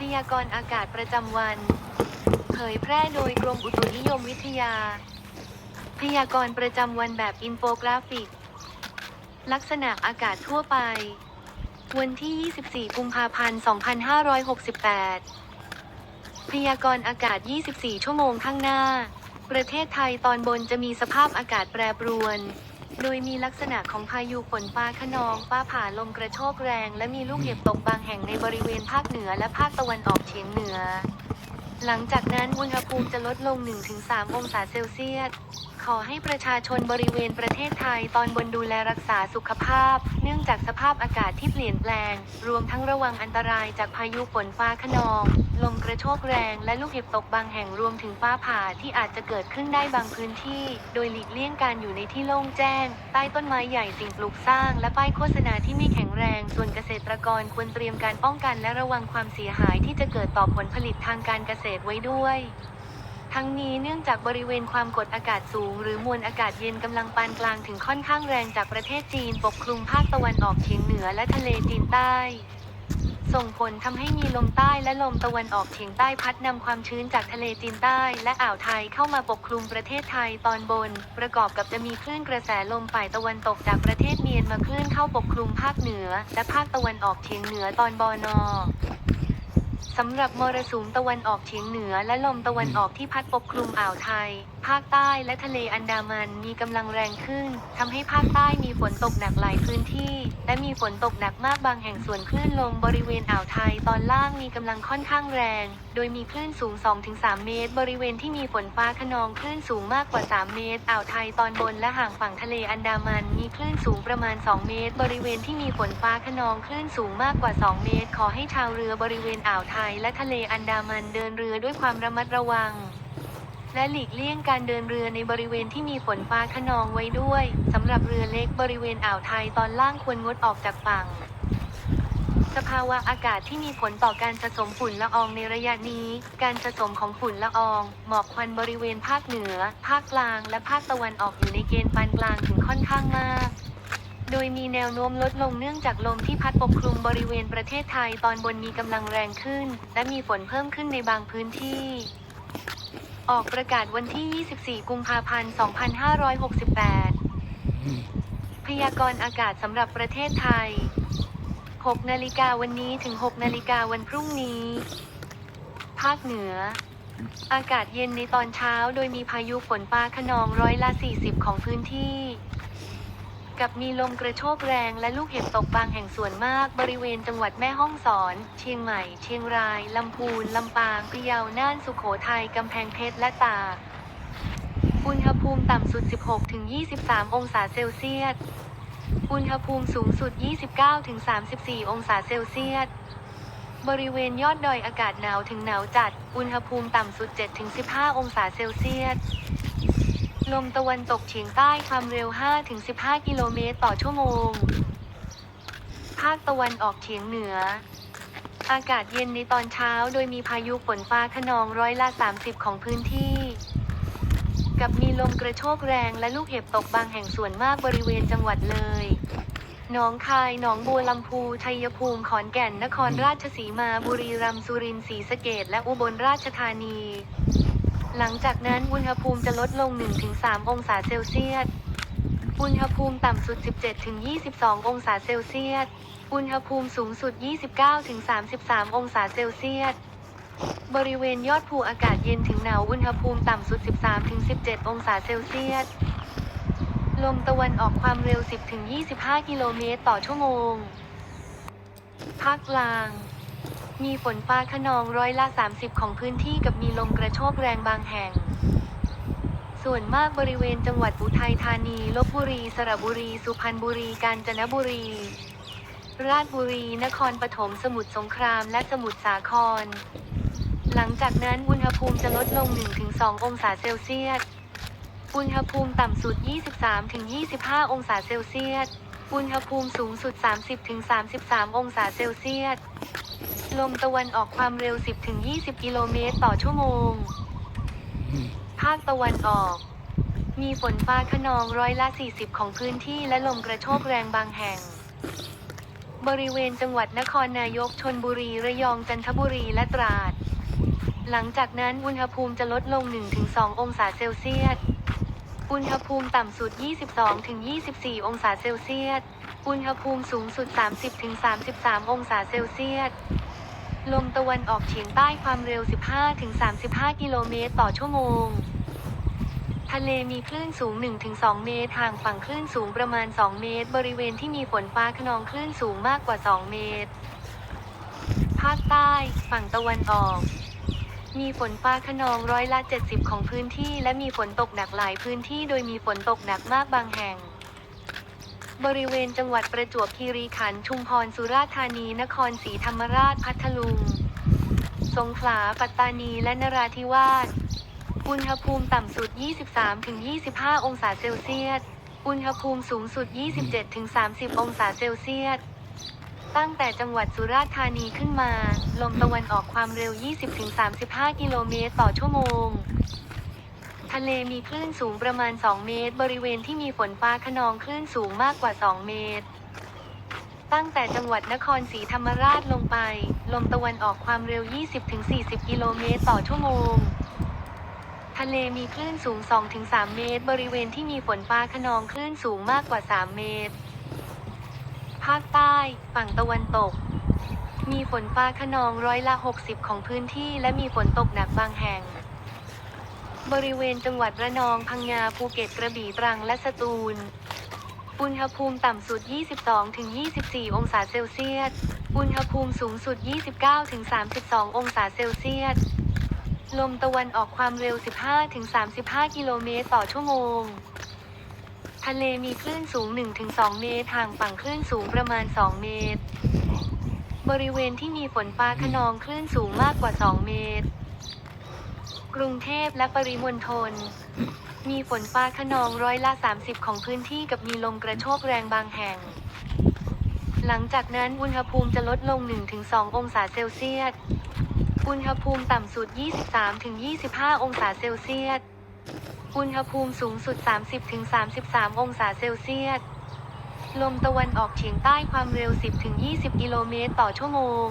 พยากรณ์อากาศประจำวัน เผยแพร่โดยกรมอุตุนิยมวิทยา พยากรณ์ประจำวันแบบอินโฟกราฟิก ลักษณะอากาศทั่วไป วันที่ 24 กุมภาพันธ์ 2568 พยากรณ์อากาศ 24 ชั่วโมงข้างหน้า ประเทศไทยตอนบนจะมีสภาพอากาศแปรปรวน โดยมีลักษณะของพายุฝนฟ้าขนองฟ้าผ่าลมกระโชกแรง และมีลูกเห็บตกบางแห่งในบริเวณภาคเหนือและภาคตะวันออกเฉียงเหนือ หลังจากนั้นอุณหภูมิจะลดลง 1-3 องศาเซลเซียส ขอให้ประชาชนบริเวณประเทศไทยตอนบนดูแลรักษาสุขภาพ เนื่องจากสภาพอากาศที่เปลี่ยนแปลง รวมทั้งระวังอันตรายจากพายุฝนฟ้าขนองลม ระโชกแรงและลูกเห็บตกบางแห่งรวมถึงฟ้าผ่าที่อาจจะเกิดขึ้นได้บางพื้นที่ โดยหลีกเลี่ยงการอยู่ในที่โล่งแจ้ง ใต้ต้นไม้ใหญ่สิ่งปลูกสร้าง และป้ายโฆษณาที่ไม่แข็งแรง ส่วนเกษตรกรควรเตรียมการป้องกันและระวังความเสียหายที่จะเกิดต่อผลผลิตทางการเกษตรไว้ด้วยทั้งนี้เนื่องจากบริเวณความกดอากาศสูง หรือมวลอากาศเย็นกำลังปานกลางถึงค่อนข้างแรงจากประเทศจีนปกคลุมภาคตะวันออกเฉียงเหนือและทะเลจีนใต้ ส่งผลทำให้มีลมใต้และลมตะวันออกเฉียงใต้พัดนำความชื้นจากทะเลจีนใต้ และอ่าวไทยเข้ามาปกคลุมประเทศไทยตอนบน ประกอบกับจะมีคลื่นกระแสลมฝ่ายตะวันตกจากประเทศเมียนมาคลื่นเข้าปกคลุมภาคเหนือ และภาคตะวันออกเฉียงเหนือตอนบอนอ สำหรับมรสุมตะวันออกเฉียงเหนือและลมตะวันออกที่พัดปกคลุมอ่าวไทย ภาคใต้และทะเลอันดามันมีกำลังแรงขึ้นทำให้ภาคใต้มีฝนตกหนักหลายพื้นที่ และมีฝนตกหนักมากบางแห่งส่วนคลื่นลมบริเวณอ่าวไทยตอนล่างมีกำลังค่อนข้างแรง โดยมีคลื่นสูง 2-3 เมตร บริเวณที่มีฝนฟ้าขนองคลื่นสูงมากกว่า 3 เมตร อ่าวไทยตอนบนและห่างฝั่งทะเลอันดามันมีคลื่นสูงประมาณ 2 เมตร บริเวณที่มีฝนฟ้าขนองคลื่นสูงมากกว่า 2 เมตร ขอให้ชาวเรือบริเวณอ่าวไทยและทะเลอันดามันเดินเรือด้วยความระมัดระวัง และหลีกเลี่ยงการเดินเรือในบริเวณที่มีฝนฟ้าขนองไว้ด้วยสำหรับเรือเล็กบริเวณอ่าวไทยตอนล่างควรงดออกจากฝั่ง สภาวะอากาศที่มีผลต่อการสะสมฝุ่นละอองในระยะนี้ การสะสมของฝุ่นละอองหมอกควันบริเวณภาคเหนือ ภาคกลาง และภาคตะวันออกอยู่ในเกณฑ์ปานกลางถึงค่อนข้างมาก โดยมีแนวโน้มลดลงเนื่องจากลมที่พัดปกคลุมบริเวณประเทศไทยตอนบนมีกำลังแรงขึ้น และมีฝนเพิ่มขึ้นในบางพื้นที่ ออกประกาศวันที่ 24 กุมภาพันธ์ 2568 พยากรณ์อากาศสำหรับประเทศไทย 6 นาฬิกาวันนี้ถึง 6 นาฬิกาวันพรุ่งนี้ ภาคเหนืออากาศเย็นในตอนเช้าโดยมีพายุฝนฟ้าขนองร้อยละ 40 ของพื้นที่ กับมีลมกระโชกแรงและลูกเห็บตกบางแห่งส่วนมากบริเวณจังหวัดแม่ฮ่องสอน เชียงใหม่ เชียงราย ลำพูน ลำปาง พะเยา น่าน สุโขทัย กำแพงเพชร และตากอุณหภูมิต่ำสุด 16-23 องศาเซลเซียส อุณหภูมิสูงสุด 29-34 องศาเซลเซียส บริเวณยอดดอยอากาศหนาวถึงหนาวจัด อุณหภูมิต่ำสุด 7-15 องศาเซลเซียส ลมตะวันตกเฉียงใต้ความเร็ว 5-15 กิโลเมตรต่อชั่วโมง ภาคตะวันออกเฉียงเหนือ อากาศเย็นในตอนเช้าโดยมีพายุฝนฟ้าขนองร้อยละ 30 ของพื้นที่ กับมีลมกระโชกแรงและลูกเห็บตกบางแห่งส่วนมากบริเวณจังหวัดเลยหนองคาย หนองบัวลำพู ชัยภูมิ ขอนแก่น นครราชสีมา บุรีรัมย์ สุรินทร์ ศรีสะเกษและอุบลราชธานี หลังจากนั้นอุณหภูมิจะลดลง 1-3 องศาเซลเซียส อุณหภูมิต่ำสุด 17-22 องศาเซลเซียส อุณหภูมิสูงสุด 29-33 องศาเซลเซียส บริเวณยอดภูอากาศเย็นถึงหนาวอุณหภูมิต่ำสุด 13-17 องศาเซลเซียส ลมตะวันออกความเร็ว 10-25 กิโลเมตรต่อชั่วโมงภาคกลาง มีฝนฟ้าขนองร้อยละ 30 ของพื้นที่กับมีลมกระโชกแรงบางแห่ง ส่วนมากบริเวณจังหวัดอุทัยธานี ลบบุรี สระบุรี สุพรรณบุรี กาญจนบุรี ราชบุรี นครปฐม สมุทรสงคราม และสมุทรสาคร หลังจากนั้นอุณหภูมิจะลดลง 1-2 องศาเซลเซียส อุณหภูมิต่ำสุด 23-25 องศาเซลเซียส อุณหภูมิสูงสุด 30-33 องศาเซลเซียส ลมตะวันออกความเร็ว 10-20 กิโลเมตรต่อชั่วโมง ภาคตะวันออก มีฝนฟ้าขนองร้อยละ 40 ของพื้นที่และลมกระโชกแรงบางแห่ง บริเวณจังหวัดนครนายกชนบุรีระยองจันทบุรีและตราด หลังจากนั้นอุณหภูมิจะลดลง 1-2 องศาเซลเซียส อุณหภูมิต่ำสุด 22-24 องศาเซลเซียสอุณหภูมิสูงสุด 30-33 องศาเซลเซียส ลมตะวันออกเฉียงใต้ความเร็ว 15-35 กิโลเมตรต่อชั่วโมง ทะเลมีคลื่นสูง 1-2 เมตรห่างฝั่งคลื่นสูงประมาณ 2 เมตร บริเวณที่มีฝนฟ้าขนองคลื่นสูงมากกว่า 2 เมตร ภาคใต้ ฝั่งตะวันออกมีฝนฟ้าขนองร้อยละ 70 ของพื้นที่ และมีฝนตกหนักหลายพื้นที่โดยมีฝนตกหนักมากบางแห่ง บริเวณจังหวัดประจวบคีรีขันธ์ชุมพรสุราษฎร์ธานี นครศรีธรรมราชพัทลุง สงขลาปัตตานีและนราธิวาสอุณหภูมิต่ำสุด 23-25 องศาเซลเซียส อุณหภูมิสูงสุด 27-30 องศาเซลเซียส ตั้งแต่จังหวัดสุราษฎร์ธานีขึ้นมา ลมตะวันออกความเร็ว 20-35 กิโลเมตรต่อชั่วโมง ทะเลมีคลื่นสูงประมาณ 2 เมตร บริเวณที่มีฝนฟ้าขนองคลื่นสูงมากกว่า 2 เมตร ตั้งแต่จังหวัดนครศรีธรรมราชลงไป ลมตะวันออกความเร็ว 20-40 กิโลเมตรต่อชั่วโมง ทะเลมีคลื่นสูง 2-3 เมตร บริเวณที่มีฝนฟ้าขนองคลื่นสูงมากกว่า 3 เมตร ภาคใต้ ฝั่งตะวันตก มีฝนฟ้าขนองร้อยละ 60 ของพื้นที่และมีฝนตกหนักบางแห่ง บริเวณจังหวัดระนองพังงาภูเก็ตกระบี่ตรังและสตูล อุณหภูมิต่ำสุด 22-24 องศาเซลเซียส อุณหภูมิสูงสุด 29-32 องศาเซลเซียส ลมตะวันออกความเร็ว 15-35 กิโลเมตรต่อชั่วโมง ทะเลมีคลื่นสูง 1-2 เมตรห่างฝั่งคลื่นสูงประมาณ 2 เมตร บริเวณที่มีฝนฟ้าขนองคลื่นสูงมากกว่า 2 เมตร กรุงเทพและปริมณฑล มีฝนฟ้าขนองร้อยละ 30 ของพื้นที่กับมีลมกระโชกแรงบางแห่ง หลังจากนั้นอุณหภูมิจะลดลง 1-2 องศาเซลเซียส อุณหภูมิต่ำสุด 23-25 องศาเซลเซียส อุณหภูมิสูงสุด 30-33 องศาเซลเซียส ลมตะวันออกเฉียงใต้ความเร็ว 10-20 กิโลเมตรต่อชั่วโมง